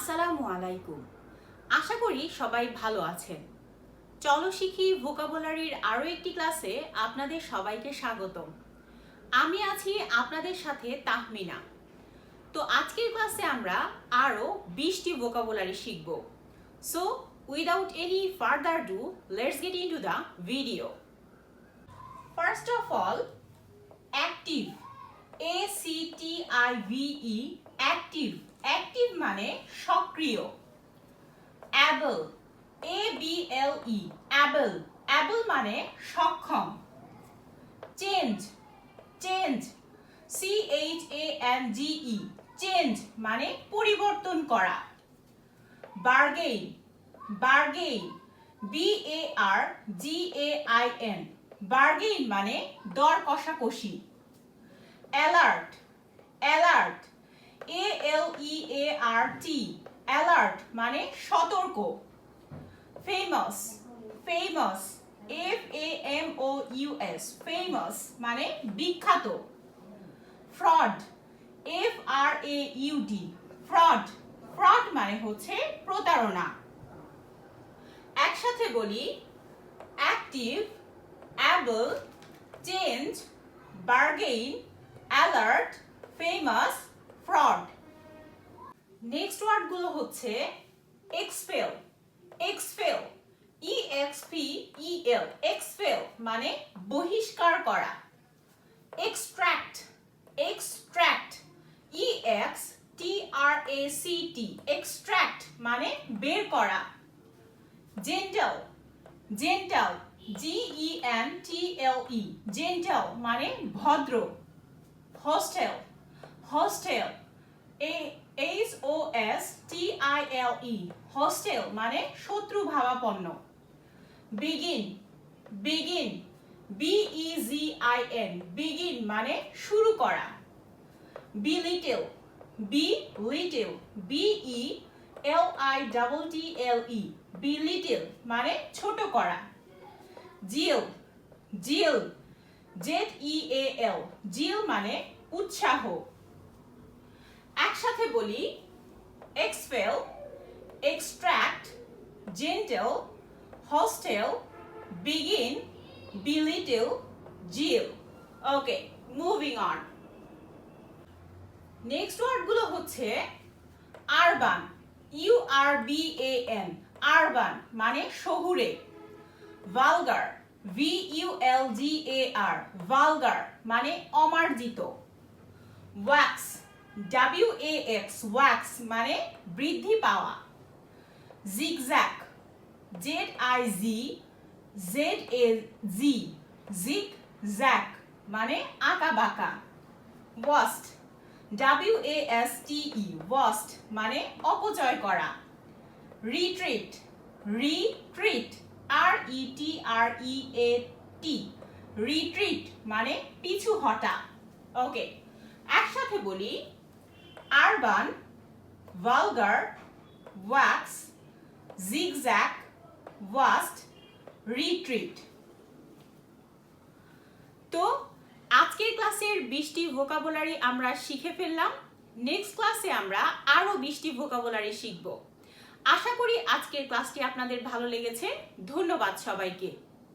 আসসালামু আলাইকুম। আশা করি সবাই ভালো আছেন। চলো শিখি ভোকাবুলারির আরও একটি ক্লাসে আপনাদের সবাইকে স্বাগতম। আমি আছি আপনাদের সাথে তাহমিনা। তো আজকের ক্লাসে আমরা আরও বিশটি ভোকাবুলারি শিখব। So without any further do let's get into the video first of all active A C T I V E active active মানে সক্রিয়। Able A B L E able. Able মানে সক্ষম। Change change C H A N G E change মানে পরিবর্তন করা। Bargain bargain B A R G A I N bargain মানে দর কষাকষি alert alert E A R T alert মানে সতর্ক। Famous famous F A M O U S famous মানে বিখ্যাত। Fraud F R A U D fraud fraud মানে হচ্ছে প্রতারণা। একসাথে বলি active able change bargain alert famous next ওয়ার্ডগুলো হচ্ছে expel expel E X P E L expel মানে বহিষ্কার করা extract extract E X T R A C T extract মানে বের করা, gentle gentle G E N T L E gentle মানে ভদ্র hostel hostel h o s t i l e hostel মানে শত্রু ভাবাপন্ন begin b e g i n begin মানে শুরু করা be little b e l i double t l e belittle মানে ছোট করা জিল জিল জেড ই এ এল জিল মানে উৎসাহ একসাথে বলি expel extract gentle hostel begin belittle zeal okay moving on next ওয়ার্ডগুলো হচ্ছে urban U R B A N urban মানে শহুরে। Vulgar V U L G A R vulgar মানে অমার্জিত। ওয়াক্স এ এক্স ওয়াক্স মানে বৃদ্ধি পাওয়া। Zigzag Z I G Z A G zag মানে আঁকা বাঁকা। Waste W A S T E waste মানে অপচয় করা। Retreat retreat R E T R E A T retreat মানে পিছু হটা। ওকে একসাথে বলি urban, vulgar, wax, zigzag, waste, retreat. তো আজকের ক্লাসের বিশটি ভোকাবুলারি আমরা শিখে ফেললাম। নেক্সট ক্লাসে আমরা আরও বিশটি ভোকাবুলারি শিখব। আশা করি আজকের ক্লাসটি আপনাদের ভালো লেগেছে। ধন্যবাদ সবাইকে।